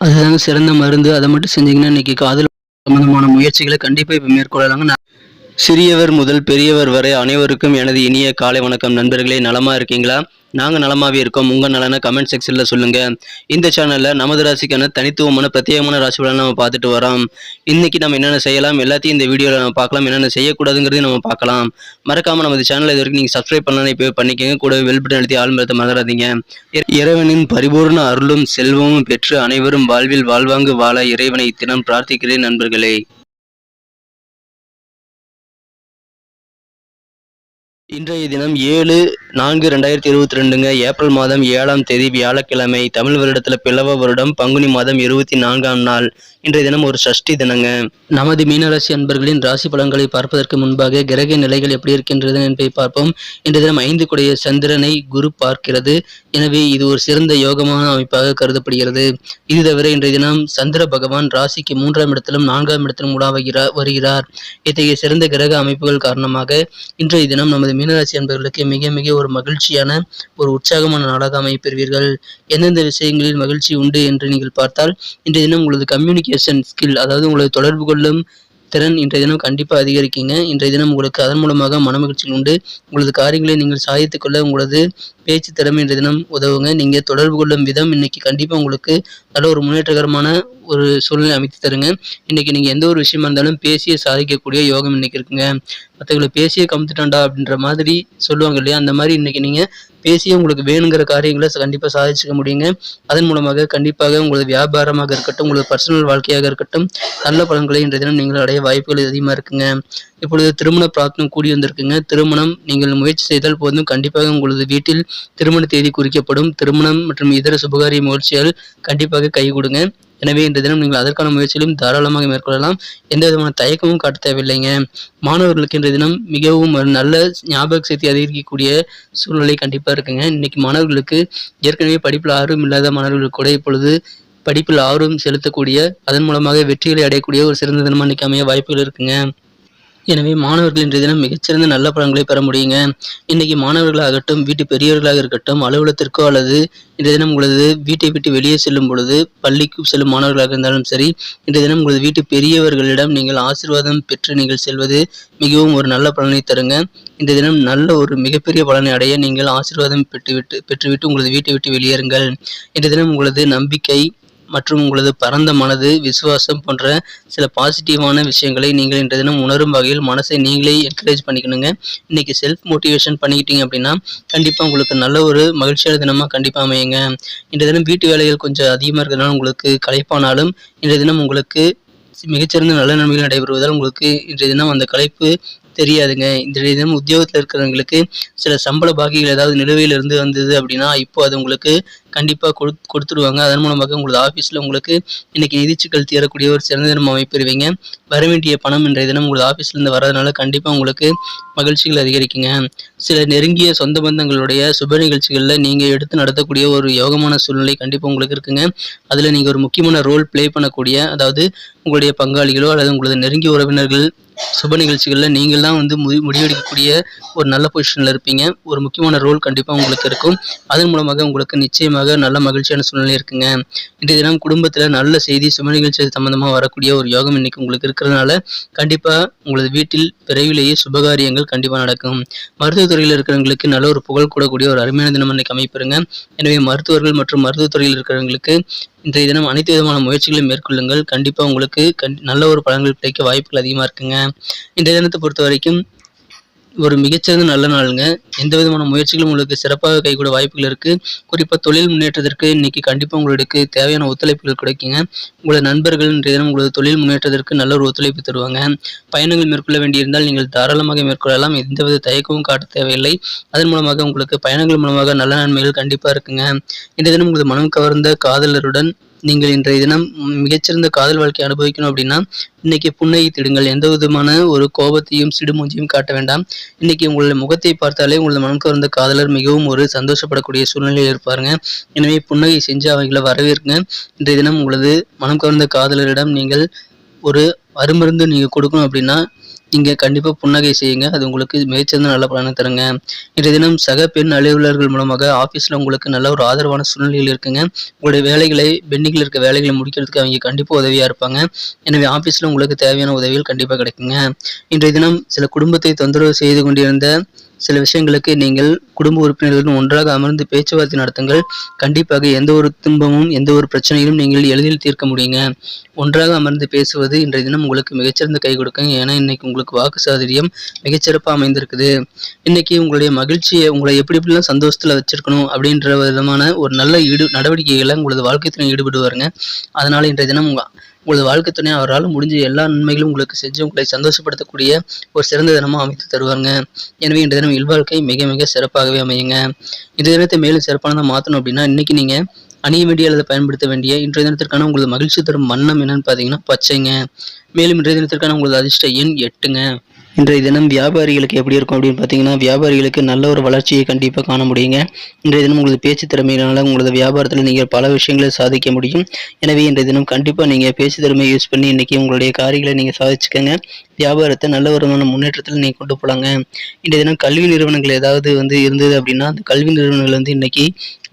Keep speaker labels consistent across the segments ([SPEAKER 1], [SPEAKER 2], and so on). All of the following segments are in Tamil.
[SPEAKER 1] அதுதாங்க சிறந்த மருந்து. அதை மட்டும் செஞ்சீங்கன்னா இன்னைக்கு காதல் சம்பந்தமான முயற்சிகளை கண்டிப்பாக இப்போ மேற்கொள்ளலாங்க நான்
[SPEAKER 2] சிறியவர் முதல் பெரியவர் வரை அனைவருக்கும் எனது இனிய காலை வணக்கம். நண்பர்களே நலமாக இருக்கீங்களா? நாங்கள் நலமாகவே இருக்கோம். உங்கள் நலனை கமெண்ட் செக்ஷனில் சொல்லுங்கள் இந்த சேனலில் நமது ராசிக்கான தனித்துவமான பிரத்யேகமான ராசி நம்ம பார்த்துட்டு வரோம். இன்றைக்கி நம்ம என்னென்ன செய்யலாம்? எல்லாத்தையும் இந்த வீடியோவில் நம்ம பார்க்கலாம். என்னென்ன செய்யக்கூடாதுங்கிறதையும் நம்ம பார்க்கலாம். மறக்காமல் நமது சேனலை இது வரைக்கும் நீங்கள் சப்ஸ்கிரைப் பண்ணலாம் இப்போ பண்ணிக்கோங்க. கூட வெல்பட்டு நடத்தி ஆழ்மரத்தை மறந்துடாதீங்க. இறைவனின் பரிபூர்ண அருளும் செல்வமும் பெற்று அனைவரும் வாழ்வில் வாழ்வாங்கு வாழ இறைவனை தினம் பிரார்த்திக்கிறேன் நண்பர்களே. இன்றைய தினம் ஏழு நான்கு ரெண்டாயிரத்தி இருபத்தி ரெண்டுங்க ஏப்ரல் மாதம் ஏழாம் தேதி வியாழக்கிழமை தமிழ் வருடத்தில் பிளவ வருடம் பங்குனி மாதம் இருபத்தி நான்காம் நாள். இன்றைய தினம் ஒரு சஷ்டி தினங்க.
[SPEAKER 1] நமது மீனராசி அன்பர்களின் ராசி பலன்களை பார்ப்பதற்கு முன்பாக கிரக நிலைகள் எப்படி இருக்கின்றது என்பதை பார்ப்போம். இன்றைய தினம் ஐந்து குடைய சந்திரனை குரு பார்க்கிறது. எனவே இது ஒரு சிறந்த யோகமான அமைப்பாக கருதப்படுகிறது. இது தவிர இன்றைய தினம் சந்திர பகவான் ராசிக்கு மூன்றாம் இடத்திலும் நான்காம் இடத்திலும் உலாவுகிறார் வருகிறார். இத்தகைய சிறந்த கிரக அமைப்புகள் காரணமாக இன்றைய தினம் நமது மீனராசி என்பவர்களுக்கு மிக மிக ஒரு மகிழ்ச்சியான ஒரு உற்சாகமான நாளாக அமைப்பெறுவீர்கள் எந்தெந்த விஷயங்களில் மகிழ்ச்சி உண்டு என்று நீங்கள் பார்த்தால் இன்றைய தினம் உங்களது கம்யூனிகேஷன் ஸ்கில் அதாவது உங்களது தொடர்பு கொள்ளும் திறன் இன்றைய தினம் கண்டிப்பாக அதிகரிக்குங்க. இன்றைய தினம் உங்களுக்கு அதன் மூலமாக மனமகிழ்ச்சிகள் உண்டு. உங்களது காரியங்களை நீங்கள் சாதித்துக் கொள்ள உங்களது பேச்சு திறமை இன்றைய தினம் உதவுங்க. நீங்கள் தொடர்பு கொள்ளும் விதம் இன்னைக்கு கண்டிப்பாக உங்களுக்கு நல்ல ஒரு முன்னேற்றகரமான ஒரு சூழ்நிலை அமைத்து தருங்க. இன்னைக்கு நீங்கள் எந்த ஒரு விஷயமா இருந்தாலும் பேசியே சாதிக்கக்கூடிய யோகம் இன்னைக்கு இருக்குங்க. மற்றவங்களை பேசியே கமுத்துட்டாண்டா அப்படின்ற மாதிரி சொல்லுவாங்க இல்லையா? அந்த மாதிரி இன்னைக்கு நீங்கள் பேசியே உங்களுக்கு வேணுங்கிற காரியங்களை கண்டிப்பாக சாதிச்சுக்க முடியுங்க. அதன் மூலமாக கண்டிப்பாக உங்களது வியாபாரமாக இருக்கட்டும் உங்களது பர்சனல் வாழ்க்கையாக இருக்கட்டும் நல்ல பலன்களை இன்றைய தினம் நீங்கள் அடைய வாய்ப்புகள் அதிகமாக இருக்குங்க. இப்பொழுது திருமண பிரார்த்தனை கூடி வந்திருக்குங்க. திருமணம் நீங்கள் முயற்சி செய்தால் போதும். கண்டிப்பாக உங்களது வீட்டில் திருமண தேதி குறிக்கப்படும். திருமணம் மற்றும் இதர சுபகாரிய முயற்சிகள் கண்டிப்பாக கை கொடுங்க. எனவே இந்த தினம் நீங்கள் அதற்கான முயற்சிகளையும் தாராளமாக மேற்கொள்ளலாம். எந்த விதமான தயக்கமும் காட்ட தேவையில்லைங்க. மாணவர்களுக்கு இன்றைய தினம் மிகவும் ஒரு நல்ல ஞாபக சக்தி அதிகரிக்கக்கூடிய சூழ்நிலை கண்டிப்பாக இருக்குங்க. இன்னைக்கு மாணவர்களுக்கு ஏற்கனவே படிப்பில் ஆர்வம் இல்லாத மாணவர்கள் கூட இப்பொழுது படிப்பில் ஆர்வம் செலுத்தக்கூடிய அதன் மூலமாக வெற்றிகளை அடையக்கூடிய ஒரு சிறந்த தினமாக இன்னைக்கு அமைய வாய்ப்புகள் இருக்குங்க. எனவே மாணவர்கள் இன்றைய தினம் மிகச்சிறந்த நல்ல பலன்களை பெற முடியுங்க. இன்னைக்கு மாணவர்களாகட்டும் வீட்டு பெரியவர்களாக இருக்கட்டும் அலுவலகத்திற்கோ அல்லது இன்றைய தினம் உங்களது வீட்டை விட்டு வெளியே செல்லும் பொழுது பள்ளிக்கு செல்லும் மாணவர்களாக இருந்தாலும் சரி இன்றைய தினம் உங்களது வீட்டு பெரியவர்களிடம் நீங்கள் ஆசீர்வாதம் பெற்று நீங்கள் செல்வது மிகவும் ஒரு நல்ல பலனை தருங்க. இந்த தினம் நல்ல ஒரு மிகப்பெரிய பலனை அடைய நீங்கள் ஆசீர்வாதம் பெற்றுவிட்டு பெற்றுவிட்டு உங்களது வீட்டை விட்டு வெளியேறுங்கள். இன்றைய தினம் உங்களது நம்பிக்கை மற்றும் உங்களது பரந்த மனது விசுவாசம் போன்ற சில பாசிட்டிவான விஷயங்களை நீங்கள் இன்றைய தினம் உணரும் வகையில் மனசை நீங்களே என்கரேஜ் பண்ணிக்கணுங்க. இன்னைக்கு செல்ஃப் மோட்டிவேஷன் பண்ணிக்கிட்டீங்க அப்படின்னா கண்டிப்பாக உங்களுக்கு நல்ல ஒரு மகிழ்ச்சியான தினமாக கண்டிப்பாக அமையுங்க. இன்றைய தினம் வீட்டு வேலைகள் கொஞ்சம் அதிகமாக இருக்கிறதுனால உங்களுக்கு களைப்பானாலும் இன்றைய தினம் உங்களுக்கு மிகச்சிறந்த நல்ல நன்மைகள் நடைபெறுவதால் உங்களுக்கு இன்றைய தினம் அந்த கலைப்பு தெரியாதுங்க. இன்றைய தினம் உத்தியோகத்தில் இருக்கிறவங்களுக்கு சில சம்பள பாக்கிகள் ஏதாவது நிலுவையில் இருந்து வந்தது அப்படின்னா இப்போ அது உங்களுக்கு கண்டிப்பாக கொடு கொடுத்துருவாங்க அதன் மூலமாக உங்களது ஆஃபீஸில் உங்களுக்கு இன்றைக்கி நிதிச்சுக்கள் தீரக்கூடிய ஒரு சிறந்த தினம் அமைப்பெறுவீங்க. வர வேண்டிய பணம் இன்றைய தினம் உங்களது ஆஃபீஸ்லேருந்து வரதுனால கண்டிப்பாக உங்களுக்கு மகிழ்ச்சிகள் அதிகரிக்குங்க. சில நெருங்கிய சொந்த பந்தங்களுடைய சுப நிகழ்ச்சிகளில் நீங்கள் எடுத்து நடத்தக்கூடிய ஒரு யோகமான சூழ்நிலை கண்டிப்பாக உங்களுக்கு இருக்குங்க. அதில் நீங்கள் ஒரு முக்கியமான ரோல் ப்ளே பண்ணக்கூடிய அதாவது உங்களுடைய பங்காளிகளோ அல்லது உங்களது நெருங்கிய உறவினர்கள் சுப நிகழ்ச்சிகளில் நீங்கள் தான் வந்து முடி முடிவெடுக்கக்கூடிய ஒரு நல்ல பொசிஷனில் இருப்பீங்க. ஒரு முக்கியமான ரோல் கண்டிப்பாக உங்களுக்கு இருக்கும். அதன் மூலமாக உங்களுக்கு நிச்சயமாக நல்ல மகிழ்ச்சியான சூழ்நிலை இருக்குங்க. இன்றைய தினம் குடும்பத்தில் நல்ல செய்தி சும நிகழ்ச்சி சம்பந்தமாக வரக்கூடிய ஒரு யோகம் இன்னைக்கு உங்களுக்கு இருக்கிறதுனால கண்டிப்பாக உங்களது வீட்டில் விரைவிலேயே சுபகாரியங்கள் கண்டிப்பாக நடக்கும். மருத்துவத்துறையில் இருக்கிறவங்களுக்கு நல்ல ஒரு புகழ் கூடக்கூடிய ஒரு அருமையான தினம் இன்னைக்கு அமைப்பிருங்க எனவே மருத்துவர்கள் மற்றும் மருத்துவத்துறையில் இருக்கிறவங்களுக்கு இன்றைய தினம் அனைத்து விதமான முயற்சிகளையும் மேற்கொள்ளுங்கள். கண்டிப்பாக உங்களுக்கு கண் நல்ல ஒரு பலன்கள் கிடைக்க வாய்ப்புகள் அதிகமாக இருக்குங்க. இன்றைய தினத்தை பொறுத்த வரைக்கும் ஒரு மிகச்சிறந்த நல்ல நாளுங்க. எந்த விதமான முயற்சிகளும் உங்களுக்கு சிறப்பாக கைகூட வாய்ப்புகள் இருக்குது குறிப்பாக தொழில் முன்னேற்றத்திற்கு இன்னைக்கு கண்டிப்பாக உங்களுக்கு தேவையான ஒத்துழைப்புகள் கிடைக்குங்க. உங்களது நண்பர்கள் இன்றைய தினம் உங்களது தொழில் முன்னேற்றத்திற்கு நல்ல ஒரு ஒத்துழைப்பு தருவாங்க. பயணங்கள் மேற்கொள்ள வேண்டியிருந்தால் நீங்கள் தாராளமாக மேற்கொள்ளலாம். எந்தவித தயக்கமும் காட்ட தேவையில்லை. அதன் மூலமாக உங்களுக்கு பயணங்கள் மூலமாக நல்ல நன்மைகள் கண்டிப்பாக இருக்குங்க. இன்றைய தினம் உங்களது மனம் கவர்ந்த காதலருடன் நீங்கள் இன்றைய தினம் மிகச்சிறந்த காதல் வாழ்க்கை அனுபவிக்கணும் அப்படின்னா இன்னைக்கு புன்னகை திடுங்கள். எந்த விதமான ஒரு கோபத்தையும் சிடுமூஞ்சியும் காட்ட வேண்டாம். இன்னைக்கு உங்களுடைய முகத்தை பார்த்தாலே உங்களது மனம் கவர்ந்த காதலர் மிகவும் ஒரு சந்தோஷப்படக்கூடிய சூழ்நிலையில் இருப்பாருங்க. எனவே புன்னகை செஞ்சு அவங்களை வரவேற்குங்க இன்றைய தினம் உங்களது மனம் கவர்ந்த காதலரிடம் நீங்கள் ஒரு அருமருந்து நீங்கள் கொடுக்கணும் அப்படின்னா நீங்கள் கண்டிப்பாக புன்னகை செய்யுங்க. அது உங்களுக்கு மிகச்சிறந்த நல்ல பலனை தருங்க. இன்றைய தினம் சக பெண் அலுவலர்கள் மூலமாக ஆஃபீஸில் உங்களுக்கு நல்ல ஒரு ஆதரவான சூழ்நிலைகள் இருக்குங்க. உங்களுடைய வேலைகளை பெண்டிங்கில் இருக்க வேலைகளை முடிக்கிறதுக்கு அவங்க கண்டிப்பாக உதவியாக இருப்பாங்க. எனவே ஆஃபீஸில் உங்களுக்கு தேவையான உதவிகள் கண்டிப்பாக கிடைக்குங்க. இன்றைய தினம் சில குடும்பத்தை தொந்தரவு செய்து கொண்டிருந்த சில விஷயங்களுக்கு நீங்கள் குடும்ப உறுப்பினர்களுடன் ஒன்றாக அமர்ந்து பேச்சுவார்த்தை நடத்துங்கள். கண்டிப்பாக எந்த ஒரு துன்பமும் எந்த ஒரு பிரச்சனையும் நீங்கள் எளிதில் தீர்க்க முடியுங்க. ஒன்றாக அமர்ந்து பேசுவது இன்றைய தினம் உங்களுக்கு மிகச்சிறந்த கை கொடுக்கும் ஏன்னா இன்னைக்கு உங்களுக்கு வாக்கு சாதுரியம் மிகச்சிறப்பாக அமைந்திருக்குது. இன்னைக்கு உங்களுடைய மகிழ்ச்சியை உங்களை எப்படி எப்படிலாம் சந்தோஷத்தில் வச்சிருக்கணும் அப்படின்ற விதமான ஒரு நல்ல ஈடு நடவடிக்கைகளை உங்களது வாழ்க்கை ஈடுபடுவாருங்க. அதனால இன்றைய தினம் உங்கள் உங்களது வாழ்க்கை துணை அவரால் முடிஞ்ச எல்லா நன்மைகளும் உங்களுக்கு செஞ்சு உங்களை சந்தோஷப்படுத்தக்கூடிய ஒரு சிறந்த தினமாக அமைத்து தருவாங்க எனவே இன்றைய தினம் இல்வாழ்க்கை மிக மிக சிறப்பாகவே அமையுங்க. இந்த தினத்தை மேலும் சிறப்பானதாக மாற்றணும் அப்படின்னா இன்றைக்கி நீங்கள் அணிய வேண்டிய அல்லது பயன்படுத்த வேண்டிய இன்றைய தினத்திற்கான உங்களது மகிழ்ச்சி தரும் வண்ணம் என்னன்னு பார்த்தீங்கன்னா பச்சைங்க. மேலும் இன்றைய தினத்திற்கான உங்களது அதிர்ஷ்ட எண் எட்டுங்க. இன்றைய தினம் வியாபாரிகளுக்கு எப்படி இருக்கும் அப்படின்னு பார்த்தீங்கன்னா வியாபாரிகளுக்கு நல்ல ஒரு வளர்ச்சியை கண்டிப்பாக காண முடியுங்க. இன்றைய தினம் உங்களது பேச்சு திறமையினால உங்களது வியாபாரத்தில் நீங்கள் பல விஷயங்களை சாதிக்க முடியும். எனவே இன்றைய தினம் கண்டிப்பாக நீங்கள் பேச்சு திறமையை யூஸ் பண்ணி இன்றைக்கி உங்களுடைய காரியங்களை நீங்கள் சாதிச்சுக்கோங்க. வியாபாரத்தை நல்ல விதமான முன்னேற்றத்தில் நீங்கள் கொண்டு போகலாங்க இன்றைய தினம் கல்வி நிறுவனங்கள் ஏதாவது வந்து இருந்தது அப்படின்னா அந்த கல்வி நிறுவனங்கள் வந்து இன்றைக்கி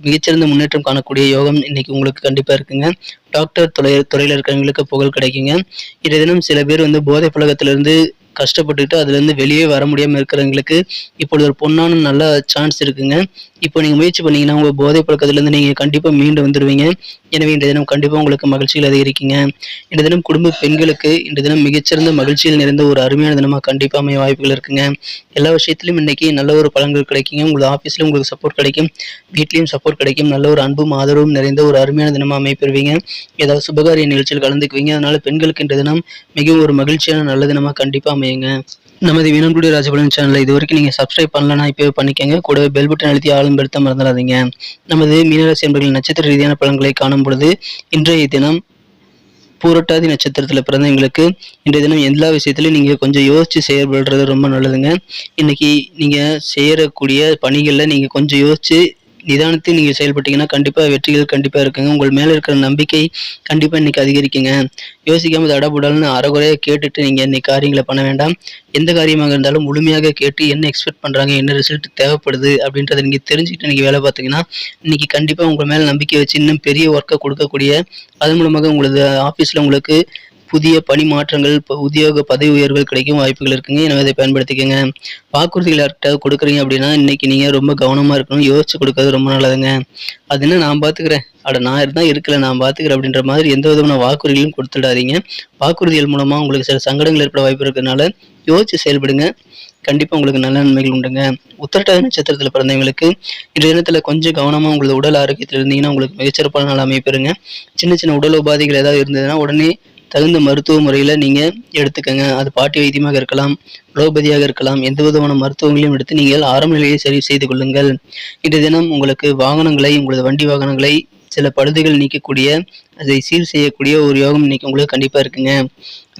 [SPEAKER 1] மிகச்சிறந்த முன்னேற்றம் காணக்கூடிய யோகம் இன்னைக்கு உங்களுக்கு கண்டிப்பாக இருக்குங்க. டாக்டர் துறை துறையில் இருக்கிறவங்களுக்கு புகழ் கிடைக்குங்க. இன்றைய தினம் சில பேர் வந்து போதை பழக்கத்திலிருந்து கஷ்டப்பட்டுக்கிட்டு அதுலேருந்து வெளியே வர முடியாமல் இருக்கிறவங்களுக்கு இப்பொழுது ஒரு பொண்ணான நல்ல சான்ஸ் இருக்குங்க. இப்போ நீங்கள் முயற்சி பண்ணீங்கன்னா உங்கள் போதை பழக்கத்துலேருந்து நீங்கள் கண்டிப்பாக மீண்டு வந்துடுவீங்க எனவே இன்றைய தினம் கண்டிப்பாக உங்களுக்கு மகிழ்ச்சியில் அதிகரிக்குங்க இன்றைய தினம் குடும்ப பெண்களுக்கு இன்றைய தினம் மிகச்சிறந்த மகிழ்ச்சியில் நிறைந்த ஒரு அருமையான தினமாக கண்டிப்பாக அமைய வாய்ப்புகள் இருக்குங்க. எல்லா விஷயத்திலும் இன்றைக்கி நல்ல ஒரு பலன்கள் கிடைக்குங்க. உங்கள் ஆஃபீஸ்லையும் உங்களுக்கு சப்போர்ட் கிடைக்கும். வீட்லேயும் சப்போர்ட் கிடைக்கும். நல்ல ஒரு அன்பும் ஆதரவும் நிறைந்த ஒரு அருமையான தினமாக அமைப்பெறுவீங்க ஏதாவது சுபகாரிய நிகழ்ச்சியில் கலந்துக்குவீங்க. அதனால் பெண்களுக்கு இன்றைய தினம் மிகவும் ஒரு மகிழ்ச்சியான நல்ல தினமாக கண்டிப்பாக அமையுங்க. நமது வீணன்குடி ராஜபலன் சேனலை இது வரைக்கும் நீங்கள் சப்ஸ்கிரைப் பண்ணலன்னா இப்போவே பண்ணிக்கங்க. கூடவே பெல் பட்டன் அழுத்தி ஆளும் பெருத்த மறந்துடாதீங்க. நமது மீனராசி என்பர்களின் நட்சத்திர ரீதியான பலன்களை காணும் பொழுது இன்றைய தினம் பூரட்டாதி நட்சத்திரத்தில் பிறந்தவங்களுக்கு இன்றைய தினம் எல்லா விஷயத்துலையும் நீங்கள் கொஞ்சம் யோசித்து செயல்படுறது ரொம்ப நல்லதுங்க. இன்றைக்கி நீங்கள் செய்யக்கூடிய பணிகளில் நீங்கள் கொஞ்சம் யோசித்து நிதானத்தை நீங்கள் செயல்பட்டீங்கன்னா கண்டிப்பாக வெற்றிகள் கண்டிப்பாக இருக்குங்க. உங்கள் மேலே இருக்கிற நம்பிக்கை கண்டிப்பாக இன்னைக்கு அதிகரிக்குங்க. யோசிக்காமல் தடபுடல்னு அறகுறையாக கேட்டுட்டு நீங்கள் இன்றைக்கி காரியங்களை பண்ண வேண்டாம். எந்த காரியமாக இருந்தாலும் முழுமையாக கேட்டு என்ன எக்ஸ்பெக்ட் பண்ணுறாங்க என்ன ரிசல்ட் தேவைப்படுது அப்படின்றத நீங்கள் தெரிஞ்சுக்கிட்டு நீங்கள் வேலை பார்த்தீங்கன்னா இன்றைக்கி கண்டிப்பாக உங்கள் மேலே நம்பிக்கை வச்சு இன்னும் பெரிய ஒர்க்கை கொடுக்கக்கூடிய அது மூலமாக உங்களது ஆஃபீஸில் உங்களுக்கு புதிய பணி மாற்றங்கள் உத்தியோக பதவி உயர்வுகள் கிடைக்கும் வாய்ப்புகள் இருக்குங்க. எனவே அதை பயன்படுத்திக்கங்க. வாக்குறுதிகள் யார்கிட்ட கொடுக்குறீங்க அப்படின்னா இன்னைக்கு நீங்கள் ரொம்ப கவனமாக இருக்கணும். யோசிச்சு கொடுக்கறது ரொம்ப நல்லதுங்க. அது என்ன நான் பார்த்துக்கிறேன் அட நான் இருந்தால் இருக்கல. நான் பார்த்துக்கிறேன் அப்படின்ற மாதிரி எந்த விதமான வாக்குறுதிகளும் கொடுத்துடாதீங்க. வாக்குறுதிகள் மூலமாக உங்களுக்கு சில சங்கடங்கள் ஏற்பட வாய்ப்பு இருக்கிறதுனால யோசிச்சு செயல்படுங்க. கண்டிப்பாக உங்களுக்கு நல்ல நன்மைகள் உண்டுங்க. உத்திரட்டாதி நட்சத்திரத்தில் பிறந்தவங்களுக்கு இன்றைய தினத்தில் கொஞ்சம் கவனமாக உங்களோட உடல் ஆரோக்கியத்தில் இருந்தீங்கன்னா உங்களுக்கு மிகச்சிறப்பான நாள் அமைப்பெறுங்க சின்ன சின்ன உடல் உபாதைகள் ஏதாவது இருந்ததுன்னா உடனே தகுந்த மருத்துவ முறையில் நீங்கள் எடுத்துக்கங்க. அது பாட்டி வைத்தியமாக இருக்கலாம் உலோபதியாக இருக்கலாம் எந்த விதமான மருத்துவங்களையும் எடுத்து நீங்கள் ஆரம்ப நிலையை சரி செய்து கொள்ளுங்கள். இன்றைய தினம் உங்களுக்கு வாகனங்களை உங்களது வண்டி வாகனங்களை சில பழுதுகள் நீக்கக்கூடிய அதை சீர் செய்யக்கூடிய ஒரு யோகம் இன்னைக்கு உங்களுக்கு கண்டிப்பாக இருக்குங்க.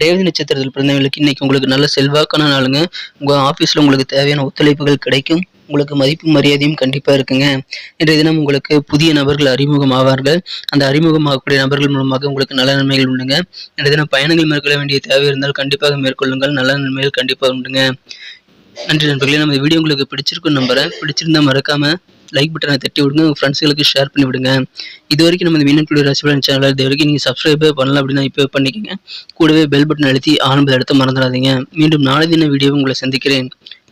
[SPEAKER 1] ரேவதி நட்சத்திரத்தில் பிறந்தவங்களுக்கு இன்னைக்கு உங்களுக்கு நல்ல செல்வாக்கான நாளுங்க. உங்கள் ஆஃபீஸில் உங்களுக்கு தேவையான ஒத்துழைப்புகள் கிடைக்கும். உங்களுக்கு மதிப்பு மரியாதையும் கண்டிப்பாக இருக்குங்க. இன்றைய தினம் உங்களுக்கு புதிய நபர்கள் அறிமுகம் ஆவார்கள் அந்த அறிமுகமாகக்கூடிய நபர்கள் மூலமாக உங்களுக்கு நல்ல நன்மைகள் உண்டுங்க. இன்றைய தினம் பயணங்கள் மேற்கொள்ள வேண்டிய தேவை இருந்தால் கண்டிப்பாக மேற்கொள்ளுங்கள். நல்ல நன்மைகள் கண்டிப்பாக உண்டுங்க. நன்றி நண்பர்களே நம்ம வீடியோ உங்களுக்கு பிடிச்சிருக்கும் நம்புறேன். பிடிச்சிருந்தா மறக்காம லைக் பட்டனை தட்டி விடுங்க. உங்கள் ஃப்ரெண்ட்ஸுகளுக்கு ஷேர் பண்ணி விடுங்க. இது வரைக்கும் நம்ம மீன் குழு ரசிபலன் சேனல் இது வரைக்கும் நீங்கள் சப்ஸ்கிரைபே பண்ணல அப்படின்னா இப்போ பண்ணிக்கோங்க. கூடவே பெல் பட்டன் அழுத்தி ஆரம்பத்தை எடுத்து மறந்துடாதீங்க. மீண்டும் நாளை தின வீடியோ உங்களை சந்திக்கிறேன்.